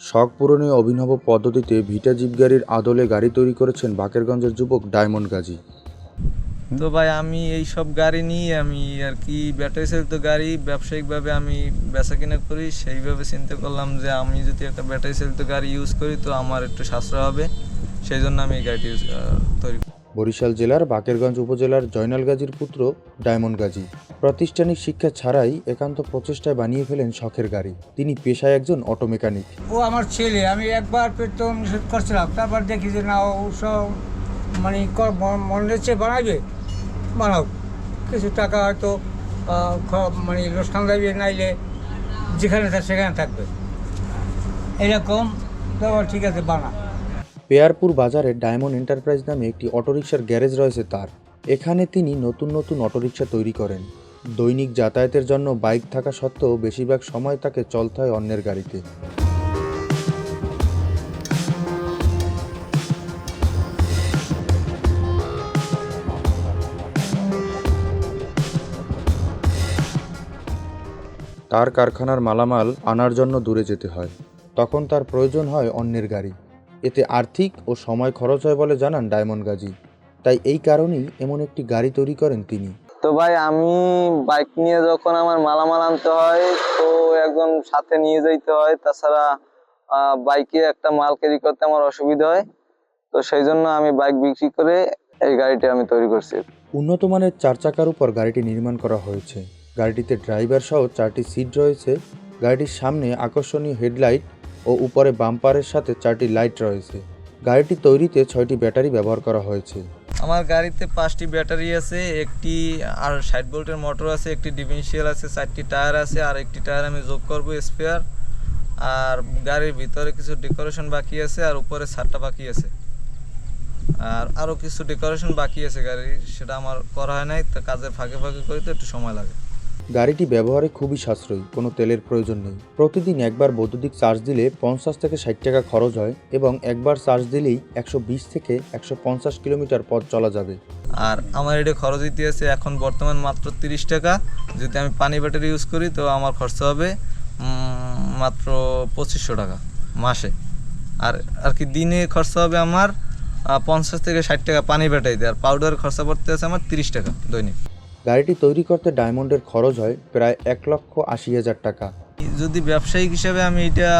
শখ পূরণে অভিনব পদ্ধতিতে ভিটা জিপ গাড়ির আদলে গাড়ি তৈরি করেছেন বাকেরগঞ্জের যুবক ডায়মন্ড গাজী তো ভাই, আমি এই সব গাড়ি নিয়ে আমি আর কি ব্যাটারি চালিত গাড়ি ব্যবসায়িকভাবে আমি বেচা কিনা করি, সেইভাবে চিন্তা করলাম যে আমি যদি একটা ব্যাটারি চালিত গাড়ি ইউজ করি তো আমার একটু সাশ্রয় হবে, সেই জন্য আমি এই গাড়িটি ইউজ তৈরি করি। বরিশাল জেলার বাকেরগঞ্জ উপজেলার জয়নাল গাজীর পুত্র ডায়মন্ড গাজী প্রাতিষ্ঠানিক শিক্ষা ছাড়াই একান্ত প্রচেষ্টায় বানিয়ে ফেলেন শখের গাড়ি। তিনি পেশায় একজন অটো মেকানিক ও আমার ছেলে, আমি একবার প্রথম নিষেধ করছিলাম। তারপর দেখি যে না, ও সব মানে মন- মন দিচ্ছে বানাও। কিছু টাকা হয়তো মানে লোকসান যাবে নাইলে যেখানে থাক, সেখানে থাকবে। এরকম তো ঠিক আছে, বানা। পেয়ারপুর বাজারে ডায়মন্ড এন্টারপ্রাইজ নামে একটি অটোরিকশার গ্যারেজ রয়েছে তার। এখানে তিনি নতুন নতুন অটোরিকশা তৈরি করেন। দৈনিক যাতায়াতের জন্য বাইক থাকা সত্ত্বেও বেশিরভাগ সময় তাকে চলতে হয় অন্যের গাড়িতে। তার কারখানার মালামাল আনার জন্য দূরে যেতে হয়। তখন তার প্রয়োজন হয় অন্যের গাড়ি। এতে আর্থিক ও সময় খরচ হয় বলে জানান ডায়মন্ড গাজী। তাই এই কারণেই এমন একটি গাড়ি তৈরি করেন তিনি। তো ভাই আমি বাইক নিয়ে যখন আমার মালামাল আনতে হয় তো একজন সাথে নিয়ে যাইতে হয়। তাছাড়া বাইকে একটা মাল ক্যারি করতে আমার অসুবিধা হয়। তো সেই জন্য আমি বাইক বিক্রি করে এই গাড়িটি আমি তৈরি করছি। উন্নত মানের চার চাকার উপর গাড়িটি নির্মাণ করা হয়েছে। গাড়িটিতে ড্রাইভার সহ চারটি সিট রয়েছে। গাড়িটির সামনে আকর্ষণীয় হেডলাইট ও উপরে বাম্পারের সাথে চারটি লাইট রয়েছে। গাড়িটি তৈরিতে ছয়টি ব্যাটারি ব্যবহার করা হয়েছে। আমার গাড়িতে পাঁচটি ব্যাটারি আছে, একটি আর ষাট ভোল্টের মোটর আছে, একটি ডিফেন্সিয়াল আছে, চারটি টায়ার আছে, আর একটি টায়ার আমি যোগ করব স্পেয়ার। আর গাড়ির ভিতরে কিছু ডেকোরেশন বাকি আছে, আর উপরে ছাদটা বাকি আছে। আর আরও কিছু ডেকোরেশন বাকি আছে গাড়ির, সেটা আমার করা হয় নাই, তো কাজের ফাঁকে ফাঁকে করি তো একটু সময় লাগে। গাড়িটি ব্যবহারে খুবই সাশ্রয়ী, কোনো তেলের প্রয়োজন নেই। প্রতিদিন একবার বৈদ্যুতিক চার্জ দিলে পঞ্চাশ থেকে ষাট টাকা খরচ হয় এবং একবার চার্জ দিলেই একশো বিশ থেকে একশো পঞ্চাশ কিলোমিটার পথ চলা যাবে। আর আমার এটা খরচ আছে এখন বর্তমান মাত্র তিরিশ টাকা। যদি আমি পানি ব্যাটারি ইউজ করি তো আমার খরচা হবে মাত্র পঁচিশশো টাকা মাসে। আর আর কি দিনে খরচা হবে আমার পঞ্চাশ থেকে ষাট টাকা পানি ব্যাটারিতে। আর পাউডার খরচা পড়তে আছে আমার তিরিশ টাকা দৈনিক। গাড়িটি তৈরি করতে ডায়মন্ডের খরচ হয় প্রায় এক লক্ষ আশি হাজার টাকা। যদি ব্যবসায়িক হিসাবে আমি এটা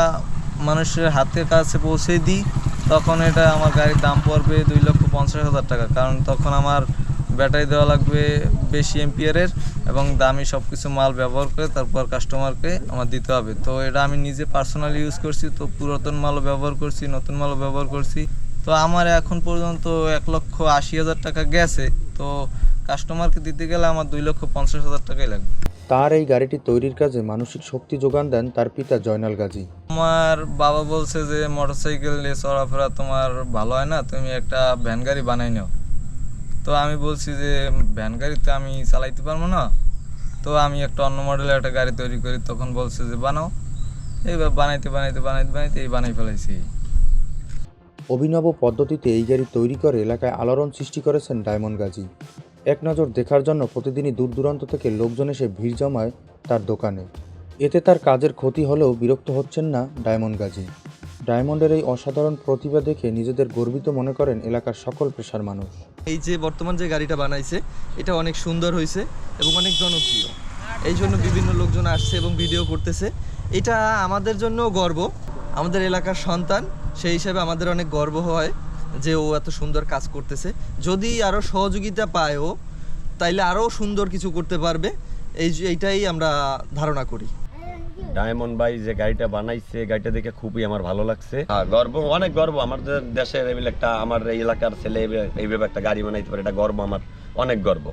মানুষের হাতের কাছে পৌঁছে দিই, তখন এটা আমার গাড়ির দাম পড়বে দুই লক্ষ পঞ্চাশ হাজার টাকা। কারণ তখন আমার ব্যাটারি দেওয়া লাগবে বেশি এম্পিয়ারের এবং দামি সব কিছু মাল ব্যবহার করে তারপর কাস্টমারকে আমার দিতে হবে। তো এটা আমি নিজে পার্সোনালি ইউজ করছি, তো পুরাতন মালও ব্যবহার করছি, নতুন মালও ব্যবহার করছি। তো আমার এখন পর্যন্ত এক লক্ষ আশি হাজার টাকা গেছে। তো কাস্টমারকে দিতে গেলে আমার দুই লক্ষ পঞ্চাশ হাজার টাকাই লাগবে। তার এই গাড়িটি তৈরির কাজে মানসিক শক্তি যোগান দেন তার পিতা জয়নাল গাজী। আমার বাবা বলছে যে মোটরসাইকেল নিয়ে চলাফেরা তোমার ভালো হয় না তুমি একটা ভ্যান গাড়ি বানাই নাও। তো আমি বলছি যে ভ্যান গাড়ি তো আমি চালাইতে পারব না। তো আমি একটা অন্য মডেলের একটা গাড়ি তৈরি করি তখন বলছে যে বানাও। এইবার বানাইতে বানাইতে বানাইতে বানাইতে এই বানাই ফেলাইছি। অভিনব পদ্ধতিতে এই গাড়ি তৈরি করে এলাকায় আলোড়ন সৃষ্টি করেছেন ডায়মন্ড গাজী। এক নজর দেখার জন্য প্রতিদিনই দূর দূরান্ত থেকে লোকজন এসে ভিড় জমায় তার দোকানে। এতে তার কাজের ক্ষতি হলেও বিরক্ত হচ্ছেন না ডায়মন্ড গাজী। ডায়মন্ডের এই অসাধারণ প্রতিভা দেখে নিজেদের গর্বিত মনে করেন এলাকার সকল পেশার মানুষ। এই যে বর্তমান যে গাড়িটা বানাইছে, এটা অনেক সুন্দর হয়েছে এবং অনেক জনপ্রিয়। এই জন্য বিভিন্ন লোকজন আসছে এবং ভিডিও করতেছে। এটা আমাদের জন্য গর্ব। আমাদের এলাকার সন্তান, সেই হিসাবে আমাদের অনেক গর্ব হয়। যে ও এত সুন্দর কাজ করতেছে। যদি আরও সহযোগিতা পায় ও, তাইলে আরও সুন্দর কিছু করতে পারবে। এই এইটাই আমরা ধারণা করি। ডায়মন্ড ভাই যে গাড়িটা বানাইছে, গাড়িটা দেখে খুবই আমার ভালো লাগছে। হ্যাঁ গর্ব, অনেক গর্ব। আমাদের দেশের একটা, আমার এলাকার ছেলে এইভাবে একটা গাড়ি বানাইতে পারে, এটা গর্ব আমার। অনেক গর্ব।